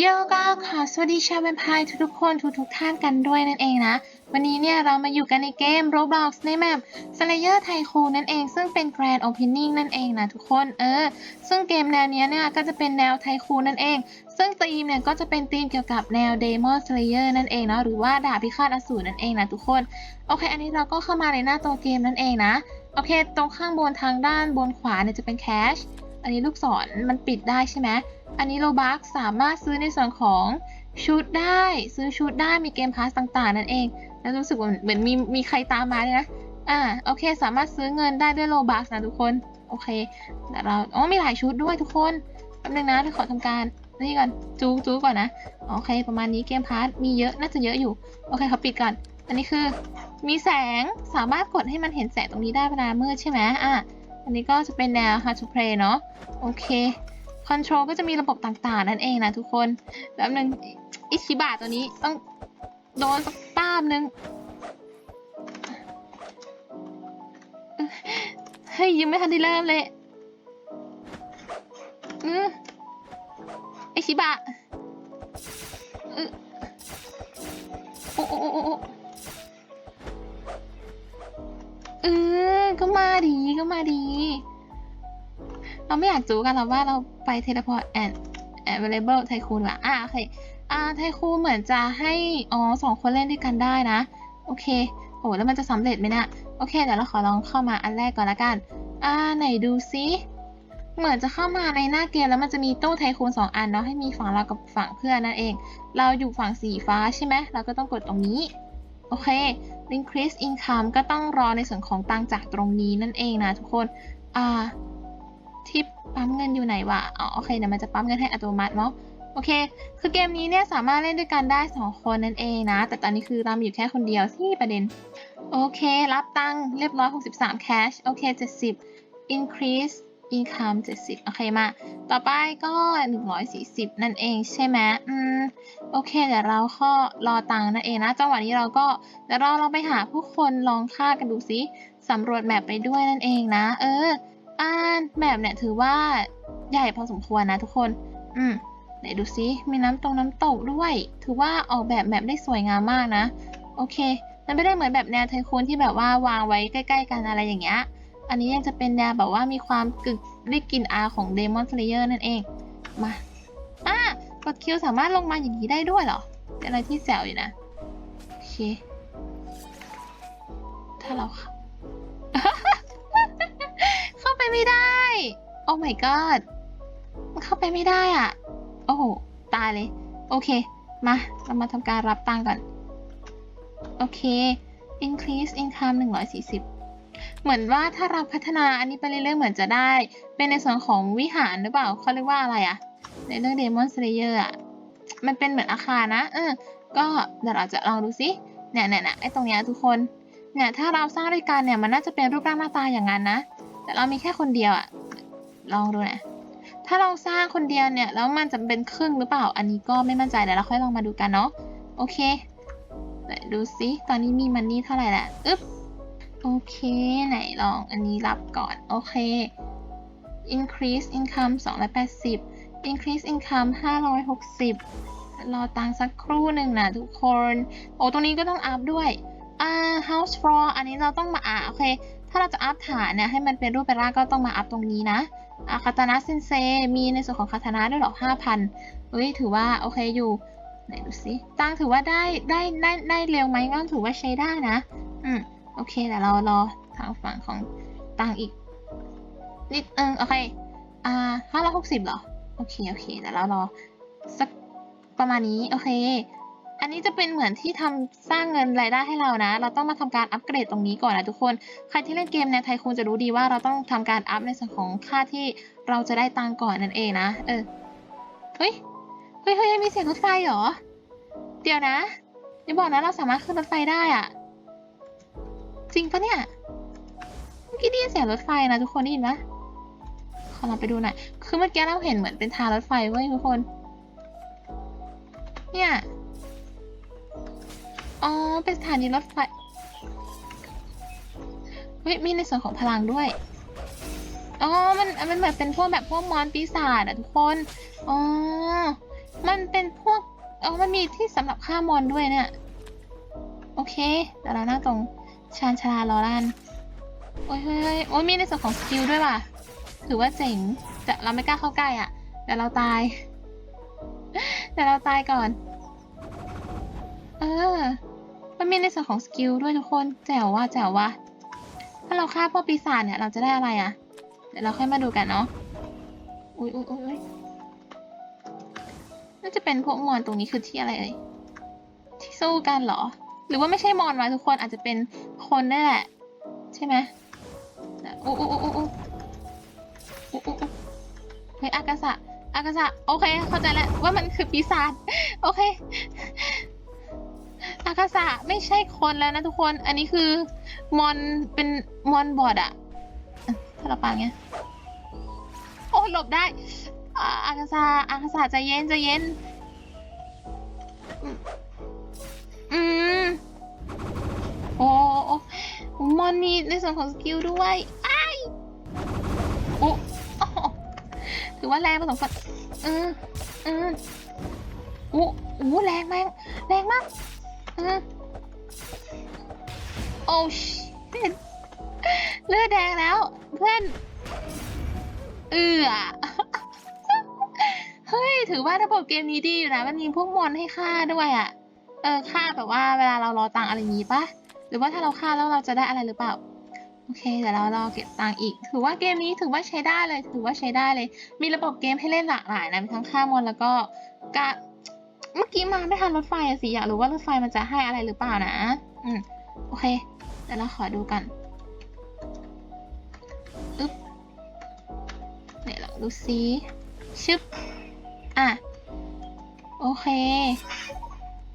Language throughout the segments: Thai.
โยก็ขอสวัสดีชาวแวมไพร์ทุกๆคนทุกๆท่านกันด้วยนั่นเองนะ วันนี้เนี่ยเรามาอยู่กันในเกม Roblox ในแมป Slayer t y c o o นั่นเอง ซึ่งเป็น Grand Opening นั่นเองนะทุกคนเออ ซึ่งเกมแนวเนี้ยเนี่ยก็จะเป็นแนวไทคูนนั่นเอง ซึ่งธีมเนี่ยก็จะเป็นธีมเกี่ยวกับแนว Demon Slayer นั่นเองเนาะหรือว่าดาบพิฆาตอสูรนั่นเองนะทุกคนโอเค อันนี้เราก็เข้ามาในหน้าตัวเกมนั่นเองนะโอเค ตรงข้างบนทางด้านบนขวาเนี่ยจะเป็น Cash อันนี้ลูกศรมันปิดได้ใช่ไหมอันนี้โลบักสามารถซื้อในส่วนของ ชุดได้ซื้อชุดได้มีเกมพาสต่างๆ นั่นเอง แล้วรู้สึกว่าเหมือนมีมีใครตามมาเลยนะ อ่าโอเค สามารถซื้อเงินได้ด้วยโลบักนะทุกคน โอเคแต่เราอ๋อมีหลายชุดด้วยทุกคนแป๊บนึงนะเดี๋ยวขอทำการนี่ก่อนจูจูก่อนนะโอเค ประมาณนี้เกมพาสมีเยอะน่าจะเยอะอยู่โอเคเขาปิดก่อน อันนี้คือ มีแสงสามารถกดให้มันเห็นแสงตรงนี้ได้เวลามืดใช่ไหมอะอันนี้ก็จะเป็นแนว how to play เนาะโอเค คอนโทรลก็จะมีระบบต่างๆ นั่นเองนะทุกคนแบบนึงอิชิบะตัวนี้ต้องโดนสักป้ามนึงเฮ้ยยังไม่ทันได้เริ่มเลยอิชิบะเออโอ้โอ้โอ้โอ้เออก็มาดีก็มาดี เราไม่อยากจูกันหรอว่าเราไปเทเลพอร์ตแอนด์ available ไทคูนว่ะอะโอเคอ่าไทคูเหมือนจะให้อ๋อสองคนเล่นด้วยกันได้นะ โอเคโหแล้วมันจะสำเร็จไหมเนะี่ยโอเคเดี๋ยวเราขอลองเข้ามาอันแรกก่อนละกัน อ่าไหนดูซิเหมือนจะเข้ามาในหน้าเกมแล้วมันจะมีตู้ไทคูนสองอันเนาะให้มีฝั่งเรากับฝั่งเพื่อนนั่นเอง เราอยู่ฝั่งสีฟ้าใช่ไหมเราก็ต้องกดตรงนี้ โอเค increase income ก็ต้องรอในส่วนของตังจากตรงนี้นั่นเองนะทุกคน อ่า ที่ปั๊มเงินอยู่ไหนวะอ๋อโอเคเดี๋ยวมันจะปั๊มเงินให้อัตโนมัติเนาะโอเค คือเกมนี้เนี่ยสามารถเล่นด้วยกันได้ 2 คนนั่นเองนะ แต่ตอนนี้คือรามอยู่แค่คนเดียวที่ประเด็น โอเค รับตังค์เรียบร้อย 63 cash โอเค 70 increase income 70 โอเคมา ต่อไปก็ 140 นั่นเองใช่ไหมอืม โอเค เดี๋ยวเราข้อรอตังค์นั่นเองนะ จังหวะนี้เราก็เดี๋ยวเราเราไปหาผู้คนลองฆ่ากันดูซิสำรวจแมปไปด้วยนั่นเองนะ เออ อ่าแบบเนี่ยถือว่าใหญ่พอสมควรนะทุกคน อืมไหนดูซิมีน้ำตรงน้ำตกด้วย ถือว่าออกแบบแมปได้สวยงามมากนะ โอเค มันไม่ได้เหมือนแบบแนวไทคูนที่แบบว่าวางไว้ใกล้ ๆ กันอะไรอย่างเงี้ย อันนี้ยังจะเป็นแนวแบบว่ามีความกึกได้กลิ่นอายของ Demon Slayer นั่นเอง มา อ่ากดคิวสามารถลงมาอย่างนี้ได้ด้วยเหรอ เป็นอะไรที่แซวอยู่นะ โอเค ถ้าเราเข้า ไปไม่ได้ โอ้ my god มันเข้าไปไม่ได้อะ โอ้โห ตายเลย โอเค มา เรามาทำการรับตังก่อน โอเค increase income 140 เหมือนว่าถ้าเราพัฒนาอันนี้ไปเรื่อยๆ เหมือนจะได้ เป็นในส่วนของวิหารหรือเปล่าเขาเรียกว่าอะไรอะในเรื่อง Demon Slayer อะมันเป็นเหมือนอาคารนะ เออ ก็เดี๋ยวเราจะลองดูสินี่ยเนี่ยเนี่ยไอ้ตรงเนี้ยทุกคน เนี่ยถ้าเราสร้างด้วยกันเนี่ยมันน่าจะเป็นรูปร่างหน้าตาอย่างนั้นนะ แต่เรามีแค่คนเดียวอะลองดูนะ ถ้าเราสร้างคนเดียวเนี่ย แล้วมันจะเป็นครึ่งหรือเปล่า อันนี้ก็ไม่มั่นใจเดี๋ยวเราค่อยลองมาดูกันเนาะ โอเคไหนดูสิตอนนี้มีมันนี่เท่าไหร่ละอึ๊บ โอเค ไหนลองอันนี้รับก่อน โอเค increase income 280 increase income 560 รอตังค์สักครู่หนึ่งนะทุกคน โอ้ ตรงนี้ก็ต้องอัพด้วย อ่า house floor อันนี้เราต้องมาอ่าโอเค ถ้าเราจะอัพฐานเนี่ยให้มันเป็นรูปเป็นร่างก็ต้องมาอัพตรงนี้นะอาคาตานะเซนเซ มีในส่วนของคาตานะด้วยหรอ5,000เฮ้ย ถือว่าโอเคอยู่ ไหนดูสิตังถือว่าได้ได้ได้ได้เร็วไหมก็ถือว่าใช้ได้นะ อืม โอเคแต่เรารอทางฝั่งของตังอีก นิดเออโอเค อ่าห้าร้อยหกสิบเหรอ โอเค โอเคแต่เรารอสักประมาณนี้ โอเค อันนี้จะเป็นเหมือนที่ทำสร้างเงินรายได้ให้เรานะ เราต้องมาทำการอัปเกรดตรงนี้ก่อนนะทุกคน ใครที่เล่นเกมในไทยคงจะรู้ดีว่าเราต้องทำการอัพในส่วนของค่าที่เราจะได้ตังก่อนนั่นเองนะ เออ เฮ้ย เฮ้ยเฮ้ยมีเสียงรถไฟเหรอ เดี๋ยวนะอย่าบอกนะเราสามารถขึ้นรถไฟได้อะจริงปะเนี่ยเมื่อกี้ได้ยินเสียงรถไฟนะทุกคนได้ยินปะขอลองไปดูหน่อย คือเมื่อกี้เราเห็นเหมือนเป็นทางรถไฟเว้ยทุกคน เนี่ย อ๋อ เป็นสถานีรถไฟเฮ้ยมีในส่วนของพลังด้วย อ๋อ มัน มันเหมือนเป็นพวกแบบพวกมอนปีศาจอะทุกคน อ๋อ มันเป็นพวก อ๋อ มันมีที่สำหรับฆ่ามอนด้วยเนี่ย โอเคเดี๋ยวเราหนั่งตรงชานชาลารอลันโอ้ยเฮ้ยโอ้ยมีในส่วนของสกิลด้วยว่ะ ถือว่าเจ๋ง แต่เราไม่กล้าเข้าใกล้อะเดี๋ยวเราตายเดี๋ยวเราตายก่อน ออ มันมีในส่วนของสกิลด้วยทุกคน แจ๋วว่าแจ๋วว่า ถ้าเราฆ่าพวกปีศาจเนี่ย เราจะได้อะไรอะ่ะ เดี๋ยวเราค่อยมาดูกันเนาะ อุ้ยอุ้ยอุ้ยน่าจะเป็นพวกมอนตรงนี้คือที่อะไรเอ่ย ที่สู้กันเหรอ หรือว่าไม่ใช่มอนมาทุกคนอาจจะเป็นคนได้แหละ ใช่ไหมอู้อู้อู้อู้อุ้อู้อุ้เฮ้ยอากาศะอากาศะโอเค เข้าใจแล้วว่ามันคือปีศาจ โอเค อากาศะไม่ใช่คนแล้วนะทุกคน อันนี้คือมอนเป็นมอนบอดอะอะถ้าเราปาเงี้ย โอ้หลบได้ อากาศะอากาศะใจเย็นใจเย็น อืมโอ้มอนมีในส่วนของสกิลด้วยอ้ายโอ้โอ้ถือว่าแรงพอสมควรอืมอืมโอ้โอ้แรงแรงแรงมาก โอ้ชเลือดแดงแล้ว เพื่อน เอือเฮ้ย ถือว่าระบบเกมนี้ดีอยู่นะ มันมีพวกมอนให้ฆ่าด้วยอะเออฆ่าแบบว่าเวลาเรารอตังอะไรอย่างงี้ปะหรือว่าถ้าเราฆ่าแล้วเราจะได้อะไรหรือเปล่า โอเคเดี๋ยวเรารอเก็บตังอีก ถือว่าเกมนี้ถือว่าใช้ได้เลย ถือว่าใช้ได้เลย มีระบบเกมให้เล่นหลากหลายนะ มีทั้งฆ่ามอนแล้วก็กะ เมื่อกี้มาไม่ทันรถไฟอะสิอยากรู้ว่ารถไฟมันจะให้อะไรหรือเปล่านะ อืมโอเคเดี๋ยวเราขอดูกันอึ๊บเนี่ยเราดูซิชึบอะโอเค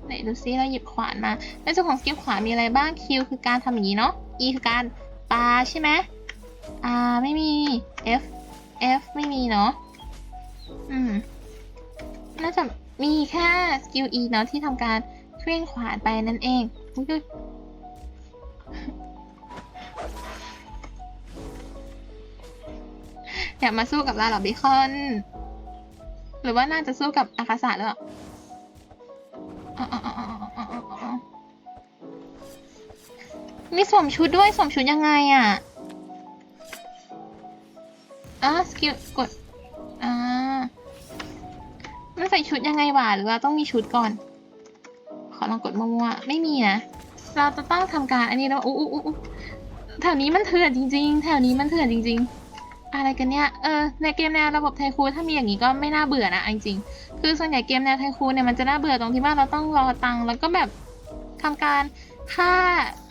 ไหนดูซิเราหยิบขวานมาในส่วนของสกิลขวานมีอะไรบ้าง Q คือการทำอย่างนี้เนาะ E คือการปาใช่ไหม R ไม่มี F F ไม่มีเนาะ อืม น่าจะ มีแค่สกิล E เนาะที่ทำการเคลื่อนขวานไปนั่นเองอยากมาสู้กับลาหรอบิคอน หรือว่าน่าจะสู้กับอากาศะหรือเปล่ามีสวมชุดด้วยสวมชุดยังไงอะอะสกิลกดอ่ามัน ใส่ชุดยังไงวะหรือว่าต้องมีชุดก่อน ขอลองกดมั่วๆไม่มีนะ เราจะต้องทำการอันนี้แล้วอู้อู้อู้อู้แถวนี้มันเถื่อนจริง ๆ แถวนี้มันเถื่อนจริง ๆ อะไรกันเนี่ย เออ ในเกมแนวระบบไทคูถ้ามีอย่างนี้ก็ไม่น่าเบื่อนะอจริงๆคือส่วนใหญ่เกมแนวไทคูเนี่ยมันจะน่าเบื่อตรงที่ว่าเราต้องรอตังค์แล้วก็แบบทำการค่า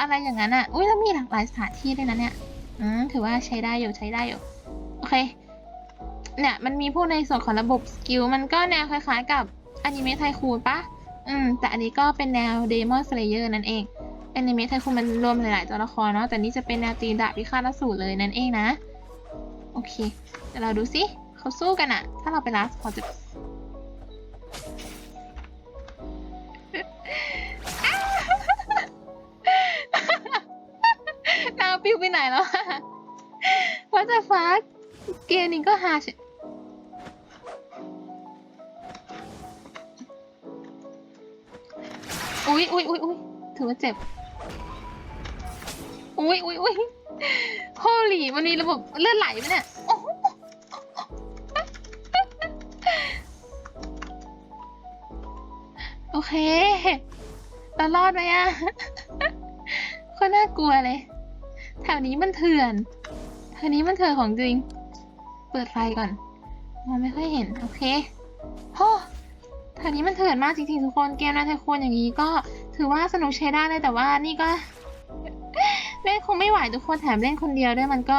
อะไรอย่างนั้นอะ อุ้ยแล้วมีหลากหลายสถานที่ด้วยนะเนี่ย อืมถือว่าใช้ได้อยู่ใช้ได้อยู่ โอเค เนี่ยมันมีพวกในส่วนของระบบสกิลมันก็แนวคล้ายๆ กับอนิเมะไทคูนปะอืมแต่อันนี้ก็เป็นแนว Demon Slayer นั่นเองอนิเมะไทคูนมันรวมหลายๆตัวละครเนาะแต่นี่จะเป็นแนวตีดาบพิฆาตอสูรเลยนั่นเองนะ โอเคเดี๋ยวเราดูสิเขาสู้กันอะถ้าเราไปลาสเขาจะนางปิวไปไหนแล้วว่าจะฟ้าเกมนี้ก็หา อุ๊ยอุ๊ยอุ๊ยอุ๊ยถือว่าเจ็บ อุ๊ยอุ๊ยอุ๊ยโฮลี่มันมีระบบเลือดไหลไหมเนี่ยโอ้โหโอเคเรารอดไหมอะก็น่ากลัวเลย แถวนี้มันเถื่อน แถวนี้มันเถื่อนของจริง เปิดไฟก่อนมองไม่ค่อยเห็น โอเคโอ้ แถวนี้มันเถื่อนมากจริงๆทุกคนเกมนาไทโคนอย่างนี้ก็ถือว่าสนุกใช้ได้เลยแต่ว่านี่ก็เล่นคงไม่ไหวทุกคนแถมเล่นคนเดียวด้วยมันก็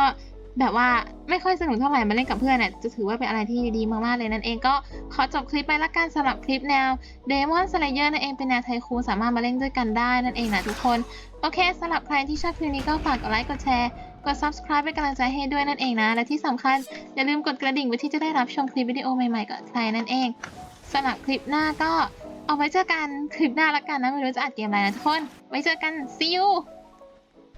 แบบว่าไม่ค่อยสนุกเท่าไหร่มาเล่นกับเพื่อนเนี่ยจะถือว่าเป็นอะไรที่ดีมากๆเลยนั่นเองก็ขอจบคลิปไปละกันสำหรับคลิปแนว Demon Slayer นั่นเองเป็นแนวไทคูนสามารถมาเล่นด้วยกันได้นั่นเองนะทุกคน โอเคสำหรับใครที่ชอบคลิปนี้ก็ฝากกดไลค์กดแชร์กด subscribe เป็นกำลังใจให้ด้วยนั่นเองนะ และที่สำคัญอย่าลืมกดกระดิ่งไว้ที่จะได้รับชมคลิปวิดีโอใหม่ๆก่อนใครนั่นเอง สำหรับคลิปหน้าก็เอาไว้เจอกันคลิปหน้าละกันนะไม่รู้จะอัดเกมอะไรนะทุกคนไว้เจอกัน see you